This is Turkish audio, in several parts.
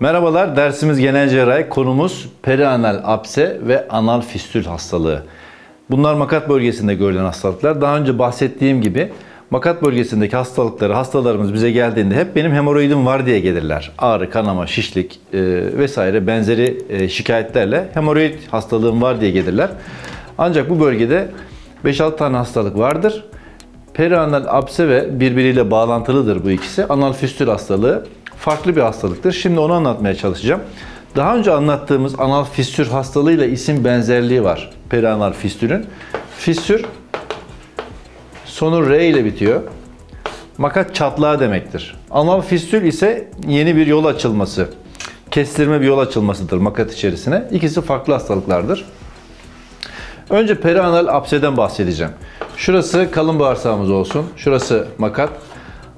Merhabalar, dersimiz genel cerrahi. Konumuz perianal apse ve anal fistül hastalığı. Bunlar makat bölgesinde görülen hastalıklar. Daha önce bahsettiğim gibi makat bölgesindeki hastalıkları, hastalarımız bize geldiğinde hep benim hemoroidim var diye gelirler. Ağrı, kanama, şişlik e, vesaire benzeri e, şikayetlerle hemoroid hastalığım var diye gelirler. Ancak bu bölgede 5-6 tane hastalık vardır. Perianal apse ve birbiriyle bağlantılıdır bu ikisi. Anal fistül hastalığı farklı bir hastalıktır. Şimdi onu anlatmaya çalışacağım. Daha önce anlattığımız anal fistül hastalığıyla isim benzerliği var. Perianal fistülün. Fistül sonu R ile bitiyor. Makat çatlağı demektir. Anal fistül ise yeni bir yol açılması, kestirme bir yol açılmasıdır makat içerisine. İkisi farklı hastalıklardır. Önce perianal apseden bahsedeceğim. Şurası kalın bağırsağımız olsun. Şurası makat.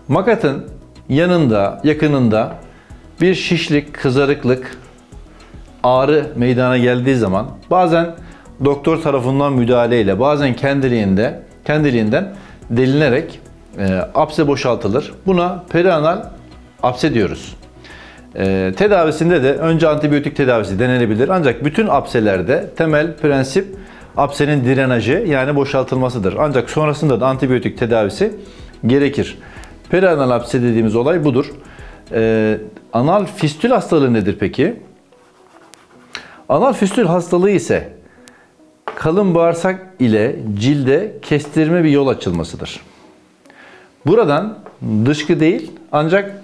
Makatın yanında, yakınında bir şişlik, kızarıklık, ağrı meydana geldiği zaman bazen doktor tarafından müdahaleyle, bazen kendiliğinde, kendiliğinden delinerek e, apse boşaltılır. Buna perianal apse diyoruz. E, tedavisinde de önce antibiyotik tedavisi denenebilir. Ancak bütün apselerde temel prensip apsenin drenajı yani boşaltılmasıdır. Ancak sonrasında da antibiyotik tedavisi gerekir. Perianal apse dediğimiz olay budur. E, anal fistül hastalığı nedir peki? Anal fistül hastalığı ise kalın bağırsak ile cilde kestirme bir yol açılmasıdır. Buradan dışkı değil ancak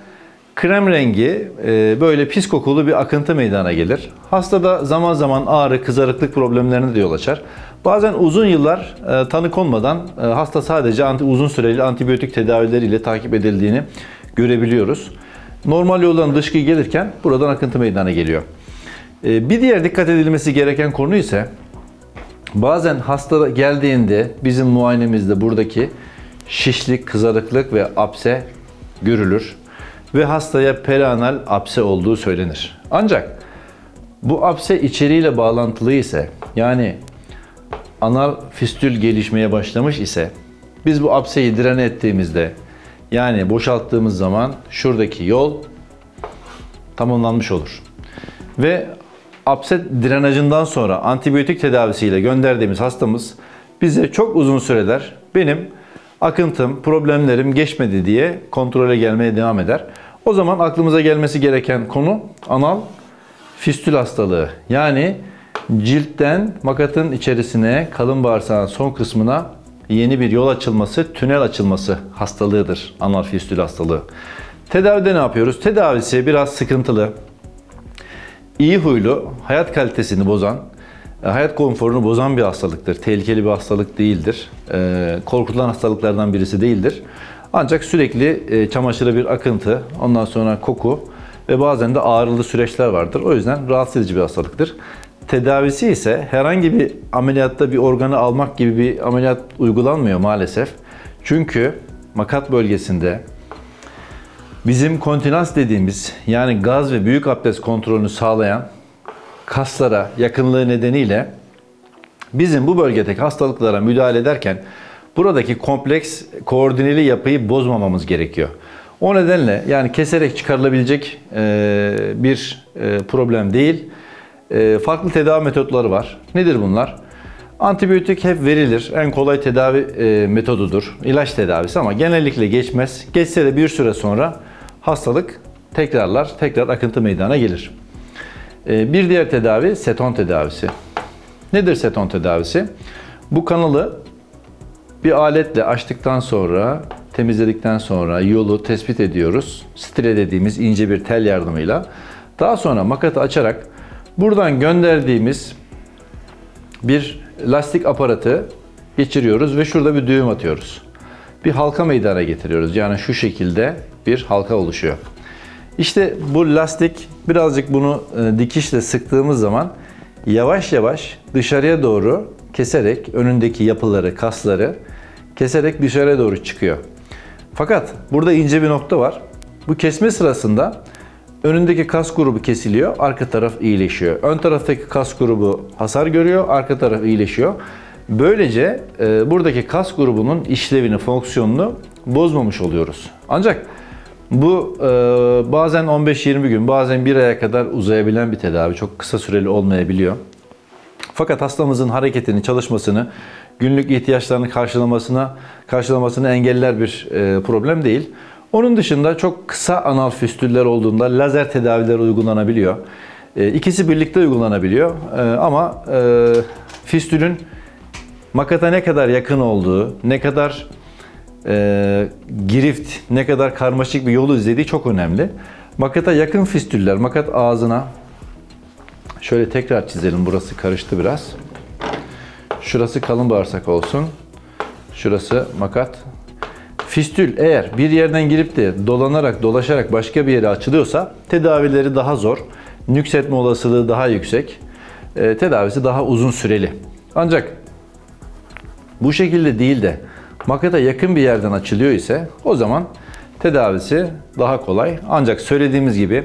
krem rengi e, böyle pis kokulu bir akıntı meydana gelir. Hastada zaman zaman ağrı, kızarıklık problemlerine de yol açar. Bazen uzun yıllar e, tanı konmadan e, hasta sadece anti, uzun süreli antibiyotik tedavileriyle takip edildiğini görebiliyoruz. Normal yoldan dışkı gelirken buradan akıntı meydana geliyor. E, bir diğer dikkat edilmesi gereken konu ise bazen hasta geldiğinde bizim muayenemizde buradaki şişlik, kızarıklık ve apse görülür ve hastaya perianal apse olduğu söylenir. Ancak bu apse içeriğiyle bağlantılı ise yani anal fistül gelişmeye başlamış ise biz bu apseyi direne ettiğimizde yani boşalttığımız zaman şuradaki yol tamamlanmış olur. Ve apse drenajından sonra antibiyotik tedavisiyle gönderdiğimiz hastamız bize çok uzun süreler benim akıntım, problemlerim geçmedi diye kontrole gelmeye devam eder. O zaman aklımıza gelmesi gereken konu anal fistül hastalığı. Yani ciltten makatın içerisine, kalın bağırsağın son kısmına yeni bir yol açılması, tünel açılması hastalığıdır anal fistül hastalığı. Tedavide ne yapıyoruz? Tedavisi biraz sıkıntılı. İyi huylu, hayat kalitesini bozan, e, hayat konforunu bozan bir hastalıktır. Tehlikeli bir hastalık değildir. E, korkutulan hastalıklardan birisi değildir. Ancak sürekli e, çamaşıra bir akıntı, ondan sonra koku ve bazen de ağrılı süreçler vardır. O yüzden rahatsız edici bir hastalıktır. Tedavisi ise herhangi bir ameliyatta bir organı almak gibi bir ameliyat uygulanmıyor maalesef. Çünkü makat bölgesinde bizim kontinans dediğimiz yani gaz ve büyük abdest kontrolünü sağlayan kaslara yakınlığı nedeniyle bizim bu bölgedeki hastalıklara müdahale ederken buradaki kompleks koordineli yapıyı bozmamamız gerekiyor. O nedenle yani keserek çıkarılabilecek bir problem değil. E, farklı tedavi metotları var. Nedir bunlar? Antibiyotik hep verilir. En kolay tedavi metodudur. İlaç tedavisi ama genellikle geçmez. Geçse de bir süre sonra hastalık tekrarlar, tekrar akıntı meydana gelir. Bir diğer tedavi seton tedavisi. Nedir seton tedavisi? Bu kanalı bir aletle açtıktan sonra, temizledikten sonra yolu tespit ediyoruz. Stile dediğimiz ince bir tel yardımıyla. Daha sonra makatı açarak buradan gönderdiğimiz bir lastik aparatı geçiriyoruz ve şurada bir düğüm atıyoruz. Bir halka meydana getiriyoruz. Yani şu şekilde bir halka oluşuyor. İşte bu lastik birazcık bunu e, dikişle sıktığımız zaman yavaş yavaş dışarıya doğru keserek önündeki yapıları, kasları keserek dışarıya doğru çıkıyor. Fakat burada ince bir nokta var. Bu kesme sırasında önündeki kas grubu kesiliyor, arka taraf iyileşiyor. Ön taraftaki kas grubu hasar görüyor, arka taraf iyileşiyor. Böylece e, buradaki kas grubunun işlevini, fonksiyonunu bozmamış oluyoruz. Ancak Bu e, bazen 15-20 gün, bazen bir aya kadar uzayabilen bir tedavi. Çok kısa süreli olmayabiliyor. Fakat hastamızın hareketini, çalışmasını, günlük ihtiyaçlarını karşılamasına karşılamasını engeller bir e, problem değil. Onun dışında çok kısa anal füstüller olduğunda lazer tedaviler uygulanabiliyor. E, ikisi birlikte uygulanabiliyor. E, ama e, fistülün makata ne kadar yakın olduğu, ne kadar e, girift, ne kadar karmaşık bir yolu izlediği çok önemli. Makata yakın fistüller, makat ağzına Şöyle tekrar çizelim. Burası karıştı biraz. Şurası kalın bağırsak olsun. Şurası makat. Fistül eğer bir yerden girip de dolanarak, dolaşarak başka bir yere açılıyorsa tedavileri daha zor. Nüksetme olasılığı daha yüksek. e, tedavisi daha uzun süreli. Ancak bu şekilde değil de makata yakın bir yerden açılıyor ise o zaman tedavisi daha kolay. Ancak söylediğimiz gibi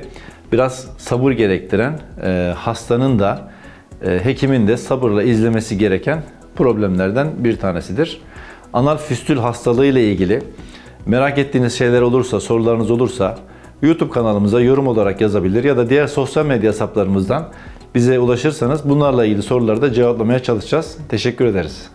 biraz sabır gerektiren, e, hastanın da e, hekimin de sabırla izlemesi gereken problemlerden bir tanesidir. Anal fistül hastalığı ile ilgili merak ettiğiniz şeyler olursa, sorularınız olursa YouTube kanalımıza yorum olarak yazabilir ya da diğer sosyal medya hesaplarımızdan bize ulaşırsanız bunlarla ilgili soruları da cevaplamaya çalışacağız. Teşekkür ederiz.